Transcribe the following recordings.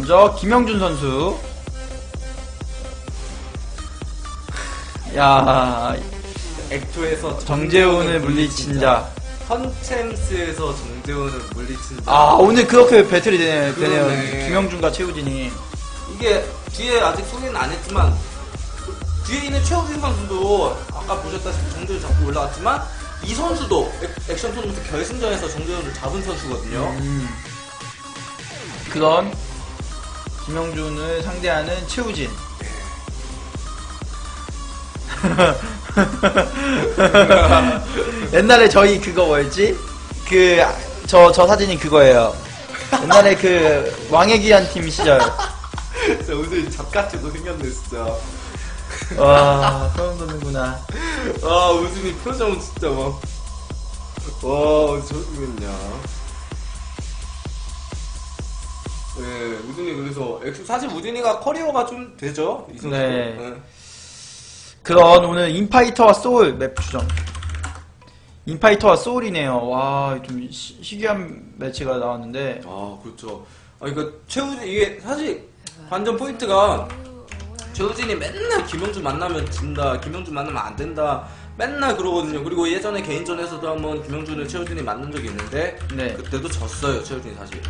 먼저 김영준 선수. 야 액토에서 정재훈을 물리친 자. 헌챔스에서 정재훈을 물리친 자. 아 오늘 그렇게 배틀이 되네, 되네요. 김영준과 최우진이. 이게 뒤에 아직 소개는 안 했지만 그 뒤에 있는 최우진 선수도 아까 보셨다시피 정재훈 잡고 올라왔지만 이 선수도 액- 액션 토너먼트 결승전에서 정재훈을 잡은 선수거든요. 음. 그런 김영준을 상대하는 최우진. 옛날에 저희 그거 뭐였지? 그, 저, 저 사진이 그거예요. 옛날에 그, 왕의 귀한 팀 시절. 진짜 오늘 잡같이도 생겼네 진짜. 와, 소름 돋는구나. 아 우진이 표정 진짜 막. 와 저기겠냐. 네 우진이 그래서 액- 사실 우진이가 커리어가 좀 되죠 이 선수. 네. 그런 오늘 인파이터와 소울 맵 추정. 인파이터와 소울이네요. 와, 좀 시, 희귀한 매치가 나왔는데. 아 그렇죠. 아 그러니까 최우진 이게 사실 관전 포인트가 최우진이 맨날 김영준 만나면 진다, 김영준 만나면 안 된다. 맨날 그러거든요. 그리고 예전에 개인전에서도 한번 김영준을 최우진이 만난 적이 있는데 네. 그때도 졌어요. 최우진이 사실.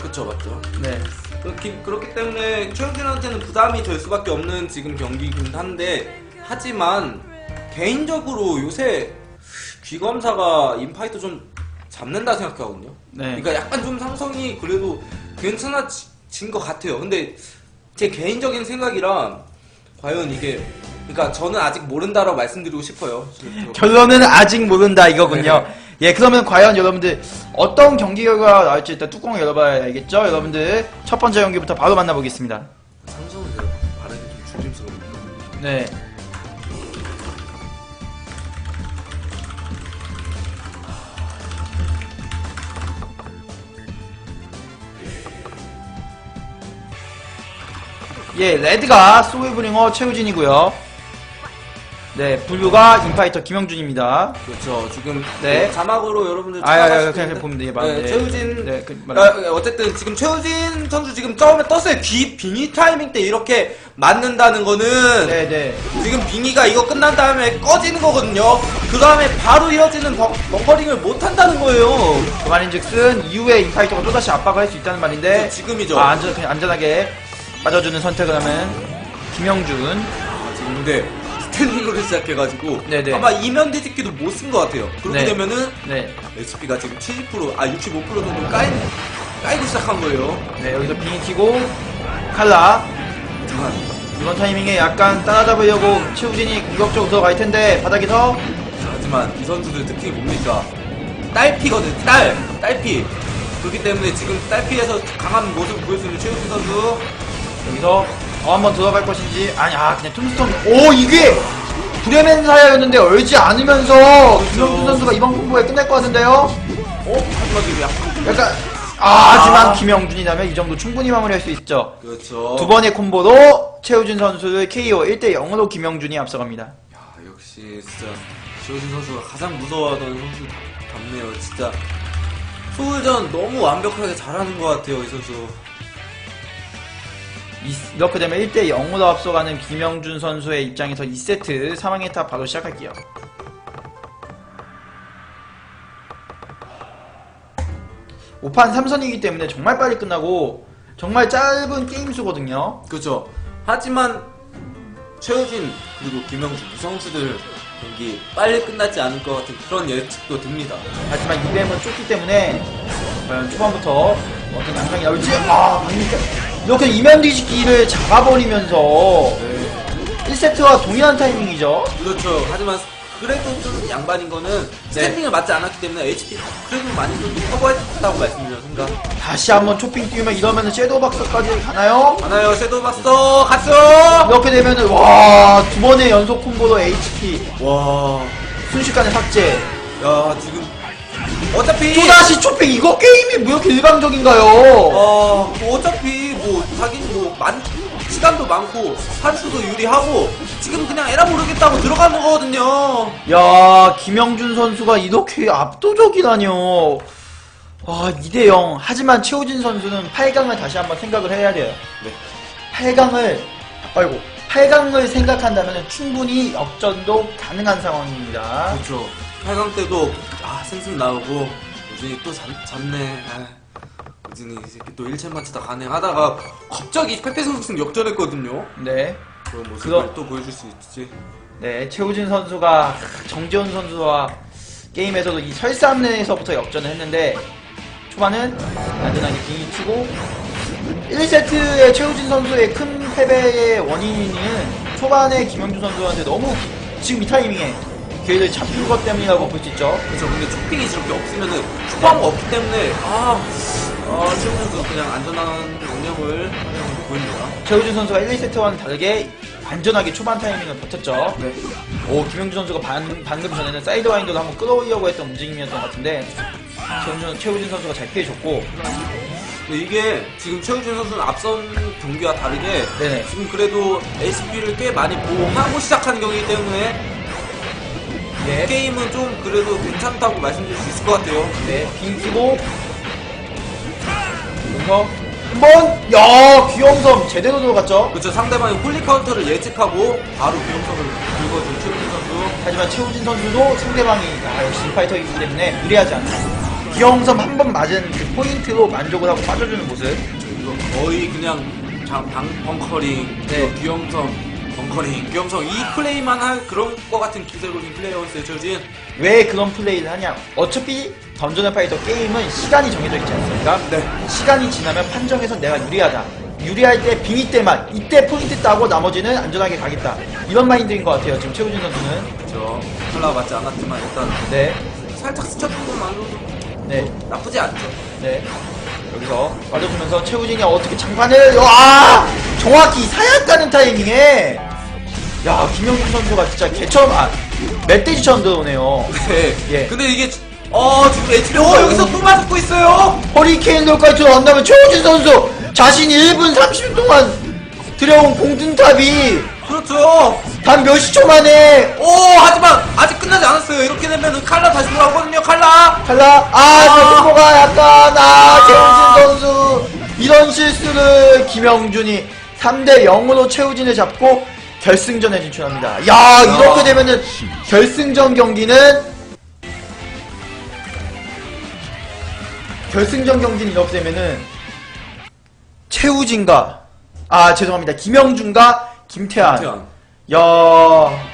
그쵸 맞죠? 네. 그렇기, 그렇기 때문에 최우진한테는 부담이 될 수밖에 없는 지금 경기이긴 한데 하지만 개인적으로 요새 귀검사가 인파이터 좀 잡는다 생각하거든요. 네. 그러니까 약간 좀 상성이 그래도 괜찮아진 것 같아요. 근데 제 개인적인 생각이라 과연 이게 그러니까 저는 아직 모른다라고 말씀드리고 싶어요. 결론은 아직 모른다 이거군요. 예, 그러면 과연 여러분들 어떤 경기 결과가 나올지 일단 뚜껑을 열어봐야 알겠죠? 여러분들 첫 번째 경기부터 바로 만나보겠습니다. 삼성은 제가 발음이 좀 조심스러워요. 네. 예, 레드가 소울브링어 최우진이고요. 네, 블루가 인파이터 김영준입니다. 그렇죠. 지금 네. 뭐 자막으로 여러분들 아, 아, 아, 그냥. 보면 돼요. 네, 네. 최우진 네, 그, 아, 맞아요. 어쨌든 지금 최우진 선수 지금 처음에 떴어요. 귀 빙의 타이밍 때 이렇게 맞는다는 거는 네, 네. 지금 빙의가 이거 끝난 다음에 꺼지는 거거든요. 그 다음에 바로 이어지는 벙, 벙커링을 못 한다는 거예요. 그 말인즉슨 이후에 인파이터가 또다시 압박을 할 수 있다는 말인데 지금이죠. 아, 안전, 그냥 안전하게 빠져주는 선택을 하면 김영준 아, 지금 근데 스탠딩으로 시작해가지고 네네. 아마 이면 뒤집기도 못 쓴 것 같아요. 그렇게 네. 되면은 네, HP가 지금 70%, 아 65% 정도 까이, 까이고 시작한 거예요. 네 여기서 빙이 튀고 칼라 이번 타이밍에 약간 따라잡으려고 최우진이 공격적으로 들어갈 텐데 바닥에서 하지만 이 선수들 특징이 뭡니까? 딸피거든, 딸! 딸피! 그렇기 때문에 지금 딸피에서 강한 모습을 보여주는 최우진 선수. 여기서 어, 한번 들어갈 것인지 아니 아 그냥 툼스톤 오 이게 브레멘 사야였는데 얼지 않으면서 김영준 선수가 이번 공부에 끝날 것 같은데요 어? 하지만 지금 약간. 약간 아 하지만 김영준이라면 이 정도 충분히 마무리할 수 있죠 그렇죠. 두 번의 콤보로 최우진 선수를 KO 1대 0으로 김영준이 앞서갑니다. 야, 역시 진짜 최우진 선수가 가장 무서워하던 선수 같네요. 진짜 소울전 너무 완벽하게 잘하는 것 같아요, 이 선수. 이- 이렇게 되면 1대 0으로 앞서가는 김영준 선수의 입장에서 2세트 사망의 탑 바로 시작할게요. 오판 3선이기 때문에 정말 빨리 끝나고 정말 짧은 게임 수거든요. 그렇죠. 하지만 최우진 그리고 김영준 이 선수들 경기 빨리 끝나지 않을 것 같은 그런 예측도 듭니다. 하지만 이뱀은 좁기 때문에 과연 초반부터 어떤 양상이 나올지 아 그러니까 이렇게 이면 뒤집기를 잡아버리면서 1세트와 동일한 타이밍이죠. 그렇죠. 하지만 그래도 좀 양반인 거는 스탠딩을 맞지 않았기 때문에 HP 그래도 많이 좀 커버했다고 말씀드려요, 순간. 다시 한번 초핑 띄우면 이러면은 섀도우 박스까지 가나요? 가나요, 섀도우 박서 갔어! 이렇게 되면은 와 두 번의 연속 콤보로 HP 와, 순식간에 삭제. 야, 지금 어차피 또다시 초핑 이거 게임이 왜 이렇게 일방적인가요? 어, 뭐 어차피 뭐 자기는 뭐 많, 시간도 많고 판수도 유리하고 지금 그냥 에라 모르겠다고 들어가는 거거든요. 야 김영준 선수가 이렇게 압도적이라뇨. 와 2대0 하지만 최우진 선수는 8강을 다시 한번 생각을 해야 돼요 네. 8강을 아이고 8강을 생각한다면 충분히 역전도 가능한 상황입니다 그렇죠. 8강 때도 아 승승 나오고 우진이 또 잡, 잡네. 아, 우진이 이 새끼 또 1챔 맞추다 가능하다가 갑자기 패패승승 역전했거든요. 네, 그런 모습을 그거- 또 보여줄 수 있지. 네 최우진 선수가 정재훈 선수와 게임에서도 이 설삼내에서부터 역전을 했는데 초반은 안전하게 빙이 치고 1세트의 최우진 선수의 큰 패배의 원인은 초반에 김영주 선수한테 너무 기- 지금 이 타이밍에 기회를 잡힌 것 때문이라고 볼 수 있죠. 그렇죠. 근데 초핑이 저렇게 없으면은 초반가 없기 때문에 아, 아 최우 선수 그냥 안전한 영역을 활용해서 보입니다. 최우진 선수가 1, 2세트와는 다르게 안전하게 초반 타이밍을 버텼죠. 네. 오, 김영주 선수가 반, 방금 전에는 사이드 와인더도 한번 끌어오려고 했던 움직임이었던 것 같은데 최우진, 최우진 선수가 잘 피해줬고 근데 이게 지금 최우진 선수는 앞선 경기와 다르게 네네. 지금 그래도 ACP를 꽤 많이 보호하고 시작하는 경기이기 때문에 네, 게임은 좀 그래도 괜찮다고 말씀드릴 수 있을 것 같아요. 네, 빙 쓰고 여기서 한번 야 귀염섬 제대로 들어갔죠. 그렇죠. 상대방의 홀리 카운터를 예측하고 바로 비용성을 긁어준 최우진 선수. 하지만 최우진 선수도 상대방이 아, 역시 인파이터이기 때문에 무리하지 않고 귀염섬 한 번 맞은 그 포인트로 만족을 하고 빠져주는 모습. 이거 거의 그냥 장, 방, 벙커링, 네. 네. 귀염성, 벙커링, 귀염성 이 플레이만 할 그런 거 같은 기세로 진 플레이어였어요, 최우진. 왜 그런 플레이를 하냐? 어차피 던전앤 파이터 게임은 시간이 정해져 있지 않습니까? 네. 시간이 지나면 판정에서 내가 유리하다. 유리할 때 빙의 때만 이때 포인트 따고 나머지는 안전하게 가겠다. 이런 마인드인 것 같아요. 지금 최우진 선수는. 그렇죠. 칼라 맞지 않았지만 일단 네, 살짝 스쳤던 것만으로도 네, 나쁘지 않죠. 네. 여기서 맞아주면서 최우진이 어떻게 장판을 와 정확히 사약 가는 타이밍에 야 김영준 선수가 진짜 개처럼 아 멧돼지처럼 들어오네요. 네. 예. 근데 이게 어 지금 HP 어 여기서 또 맞고 있어요. 허리케인 돌까지 들어간다면 최우진 선수 자신이 1분 30분 동안 들여온 공든탑이 그렇죠. 단 몇십 초 만에 오 하지만 아직 끝나지 않았어요. 이렇게 되면 칼라 다시 돌아오거든요. 칼라. 달라 아 템포가 약간 아 최우진 선수 이런 실수를 김영준이 3대 0으로 최우진을 잡고 결승전에 진출합니다. 야 이렇게 되면은 결승전 경기는 결승전 경기는 이렇게 되면은 최우진과 아 죄송합니다 김영준과 김태환 태연. 야